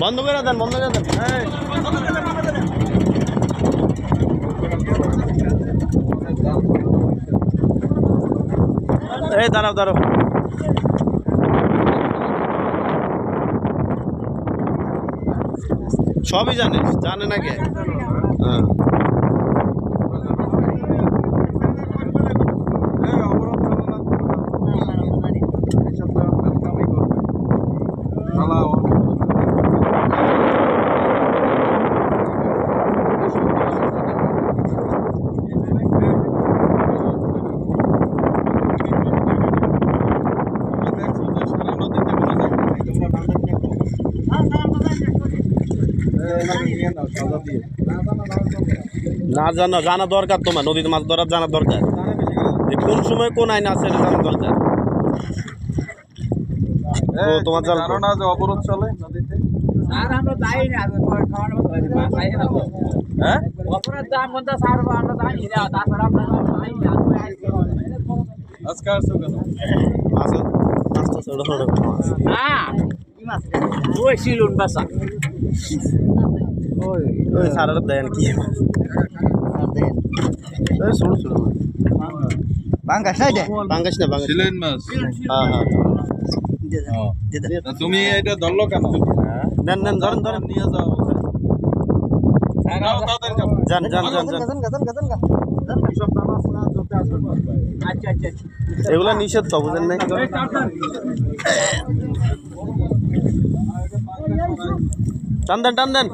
বন্ধ করে দেন, বন্ধ করে দেন। এই, দাঁড়াও দাঁড়াও। সবই জানিস জানে না কে হ্যাঁ। না, জানা জানা দরকার তোমার নদীতে মাছ ধরার জানা দরকার। কোন সময় কোন আইন আছে, এটা জানা দরকার। ও তোমার জাল না যে অবরোধ চলে নদীতে? আর আমরা যাই না যাই তো। হ্যাঁ? অপরাধ দাম কোনটা সার আমরা জানি না তাছাড়া আমরা যাই না আজকে আসছো কেন? মাছ মাছ তো ছোট ছোট মাছ হ্যাঁ। ওই শিলুন বাসা। ওই সারাটা দেন কি? ওই ছোট ছোট মাছ বাঙ্গাস নাই দে? বাঙ্গাস না বাঙ্গাস সিলেন মাছ। হ্যাঁ হ্যাঁ। তা তুমি এটা ধরলো কেন? নেন নেন ধরেন ধরেন। নিয়ে যাও যাও। যান যান যান যান। গজন গজন গজন আচ্ছা আচ্ছা এগুলা নিষেধ তো বুঝেন নাই। টান দেন টান দেন।